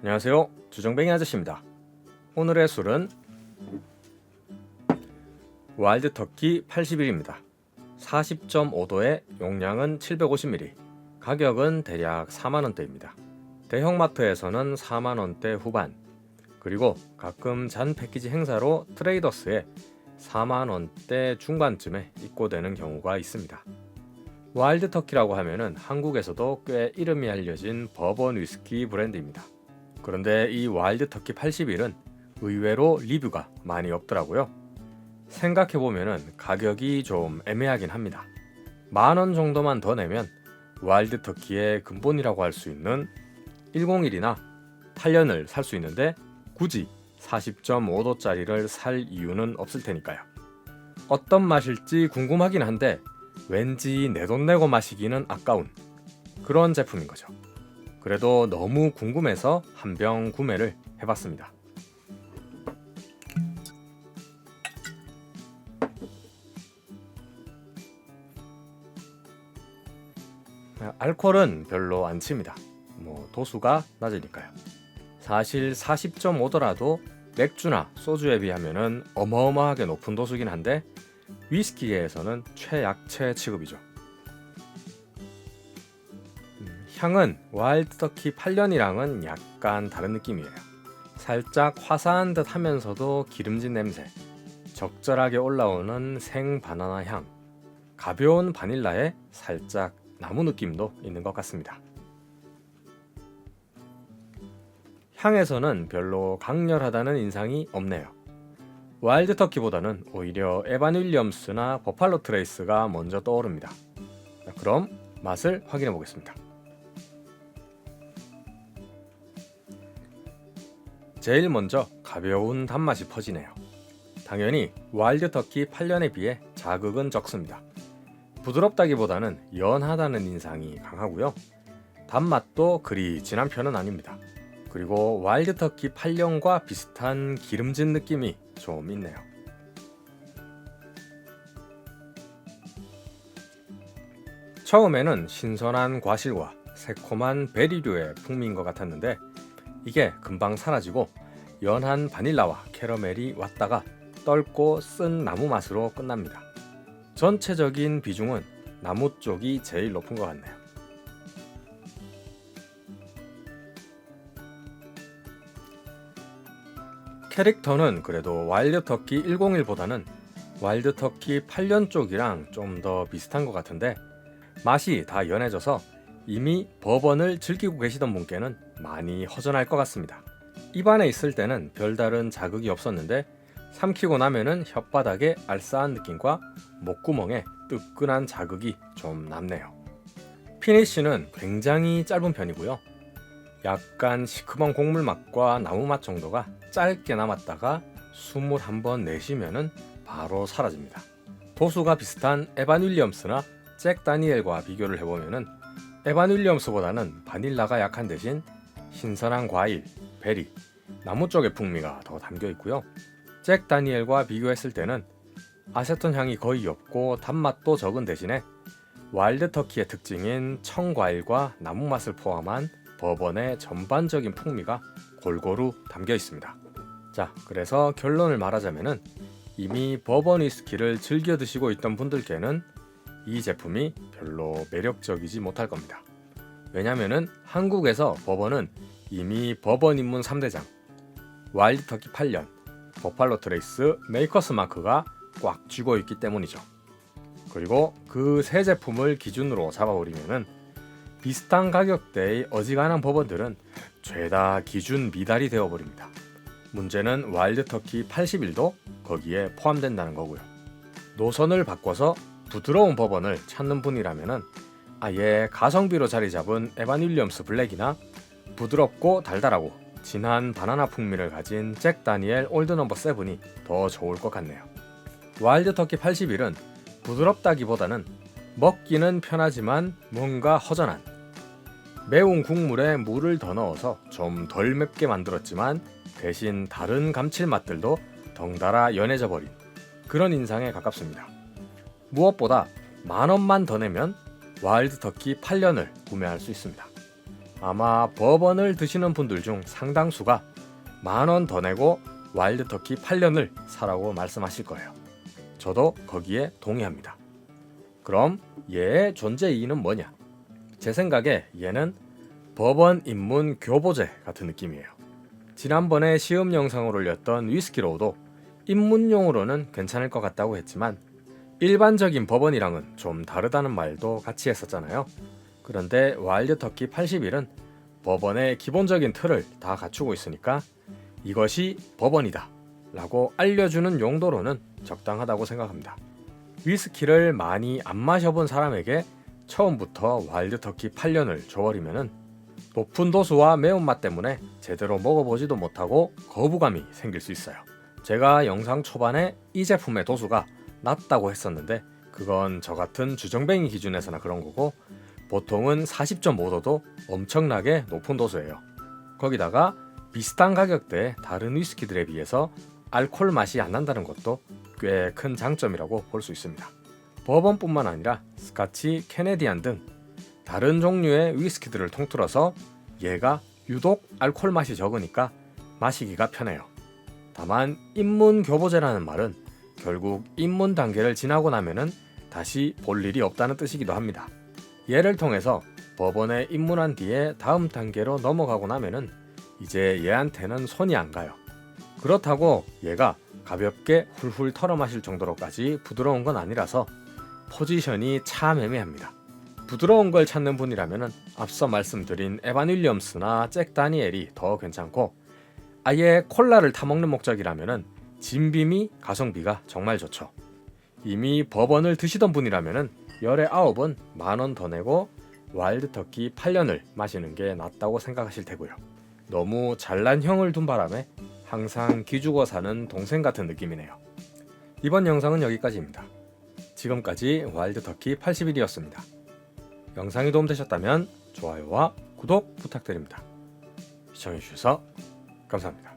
안녕하세요. 주정뱅이 아저씨입니다. 오늘의 술은 와일드 터키 80일입니다. 40.5도에 용량은 750ml, 가격은 대략 4만원대입니다. 대형마트에서는 4만원대 후반, 그리고 가끔 잔 패키지 행사로 트레이더스에 4만원대 중반쯤에 입고되는 경우가 있습니다. 와일드 터키라고 하면은 한국에서도 꽤 이름이 알려진 버번 위스키 브랜드입니다. 그런데 이 와일드 터키 80일은 의외로 리뷰가 많이 없더라고요. 생각해보면은 가격이 좀 애매하긴 합니다. 만 원 정도만 더 내면 와일드 터키의 근본이라고 할 수 있는 101이나 8년을 살 수 있는데 굳이 40.5도짜리를 살 이유는 없을 테니까요. 어떤 맛일지 궁금하긴 한데 왠지 내 돈 내고 마시기는 아까운 그런 제품인 거죠. 그래도 너무 궁금해서 한 병 구매를 해봤습니다. 알코올은 별로 안 칩니다. 뭐 도수가 낮으니까요. 사실 40.5도라도 맥주나 소주에 비하면은 어마어마하게 높은 도수긴 한데 위스키계에서는 최약체 취급이죠. 향은 와일드 터키 8년이랑은 약간 다른 느낌이에요. 살짝 화사한 듯 하면서도 기름진 냄새, 적절하게 올라오는 생 바나나 향, 가벼운 바닐라에 살짝 나무 느낌도 있는 것 같습니다. 향에서는 별로 강렬하다는 인상이 없네요. 와일드 터키보다는 오히려 에반 윌리엄스나 버팔로 트레이스가 먼저 떠오릅니다. 자, 그럼 맛을 확인해 보겠습니다. 제일 먼저 가벼운 단맛이 퍼지네요. 당연히 와일드 터키 8년에 비해 자극은 적습니다. 부드럽다기보다는 연하다는 인상이 강하고요. 단맛도 그리 진한 편은 아닙니다. 그리고 와일드 터키 8년과 비슷한 기름진 느낌이 좀 있네요. 처음에는 신선한 과실과 새콤한 베리류의 풍미인 것 같았는데 이게 금방 사라지고 연한 바닐라와 캐러멜이 왔다가 떫고 쓴 나무 맛으로 끝납니다. 전체적인 비중은 나무 쪽이 제일 높은 것 같네요. 캐릭터는 그래도 와일드 터키 101보다는 와일드 터키 8년 쪽이랑 좀 더 비슷한 것 같은데 맛이 다 연해져서 이미 버번을 즐기고 계시던 분께는 많이 허전할 것 같습니다. 입안에 있을 때는 별다른 자극이 없었는데 삼키고 나면은 혓바닥에 알싸한 느낌과 목구멍에 뜨끈한 자극이 좀 남네요. 피니쉬는 굉장히 짧은 편이고요. 약간 시큼한 곡물 맛과 나무 맛 정도가 짧게 남았다가 숨을 한번 내쉬면은 바로 사라집니다. 도수가 비슷한 에반 윌리엄스나 잭 다니엘과 비교를 해보면은 에반 윌리엄스보다는 바닐라가 약한 대신 신선한 과일, 베리, 나무 쪽의 풍미가 더 담겨 있고요. 잭 다니엘과 비교했을 때는 아세톤 향이 거의 없고 단맛도 적은 대신에 와일드 터키의 특징인 청과일과 나무 맛을 포함한 버번의 전반적인 풍미가 골고루 담겨 있습니다. 자, 그래서 결론을 말하자면은 이미 버번 위스키를 즐겨 드시고 있던 분들께는 이 제품이 별로 매력적이지 못할 겁니다. 왜냐면은 한국에서 버번은 이미 버번 입문 3대장, 와일드 터키 8년, 버팔로 트레이스, 메이커스 마크가 꽉 쥐고 있기 때문이죠. 그리고 그 세 제품을 기준으로 잡아버리면은 비슷한 가격대의 어지간한 버번들은 죄다 기준 미달이 되어버립니다. 문제는 와일드 터키 80일도 거기에 포함된다는 거고요. 노선을 바꿔서 부드러운 버번을 찾는 분이라면은 아예 가성비로 자리 잡은 에반 윌리엄스 블랙이나 부드럽고 달달하고 진한 바나나 풍미를 가진 잭 다니엘 올드 넘버 7이 더 좋을 것 같네요. 와일드 터키 80일은 부드럽다기보다는 먹기는 편하지만 뭔가 허전한 매운 국물에 물을 더 넣어서 좀 덜 맵게 만들었지만 대신 다른 감칠맛들도 덩달아 연해져 버린 그런 인상에 가깝습니다. 무엇보다 만 원만 더 내면 와일드 터키 8년을 구매할 수 있습니다. 아마 버번을 드시는 분들 중 상당수가 만 원 더 내고 와일드 터키 8년을 사라고 말씀하실 거예요. 저도 거기에 동의합니다. 그럼 얘의 존재 이유는 뭐냐? 제 생각에 얘는 버번 입문 교보제 같은 느낌이에요. 지난번에 시음 영상을 올렸던 위스키로우도 입문용으로는 괜찮을 것 같다고 했지만 일반적인 버번이랑은 좀 다르다는 말도 같이 했었잖아요. 그런데 와일드 터키 81은 버번의 기본적인 틀을 다 갖추고 있으니까 이것이 버번이다 라고 알려주는 용도로는 적당하다고 생각합니다. 위스키를 많이 안 마셔본 사람에게 처음부터 와일드 터키 8년을 줘버리면은 높은 도수와 매운맛 때문에 제대로 먹어보지도 못하고 거부감이 생길 수 있어요. 제가 영상 초반에 이 제품의 도수가 낮다고 했었는데 그건 저 같은 주정뱅이 기준에서나 그런 거고 보통은 40.5도도 엄청나게 높은 도수예요. 거기다가 비슷한 가격대의 다른 위스키들에 비해서 알코올 맛이 안 난다는 것도 꽤 큰 장점이라고 볼 수 있습니다. 버번뿐만 아니라 스카치, 캐네디안 등 다른 종류의 위스키들을 통틀어서 얘가 유독 알코올 맛이 적으니까 마시기가 편해요. 다만 입문 교보제라는 말은 결국 입문 단계를 지나고 나면은 다시 볼 일이 없다는 뜻이기도 합니다. 얘를 통해서 법원에 입문한 뒤에 다음 단계로 넘어가고 나면은 이제 얘한테는 손이 안 가요. 그렇다고 얘가 가볍게 훌훌 털어 마실 정도로까지 부드러운 건 아니라서 포지션이 참 애매합니다. 부드러운 걸 찾는 분이라면 앞서 말씀드린 에반 윌리엄스나 잭 다니엘이 더 괜찮고 아예 콜라를 타먹는 목적이라면 진빔이 가성비가 정말 좋죠. 이미 버번을 드시던 분이라면 열에 아홉은 만 원 더 내고 와일드 터키 8년을 마시는 게 낫다고 생각하실 테고요. 너무 잘난 형을 둔 바람에 항상 기죽어 사는 동생 같은 느낌이네요. 이번 영상은 여기까지입니다. 지금까지 와일드 터키 81이었습니다. 영상이 도움되셨다면 좋아요와 구독 부탁드립니다. 시청해주셔서 감사합니다.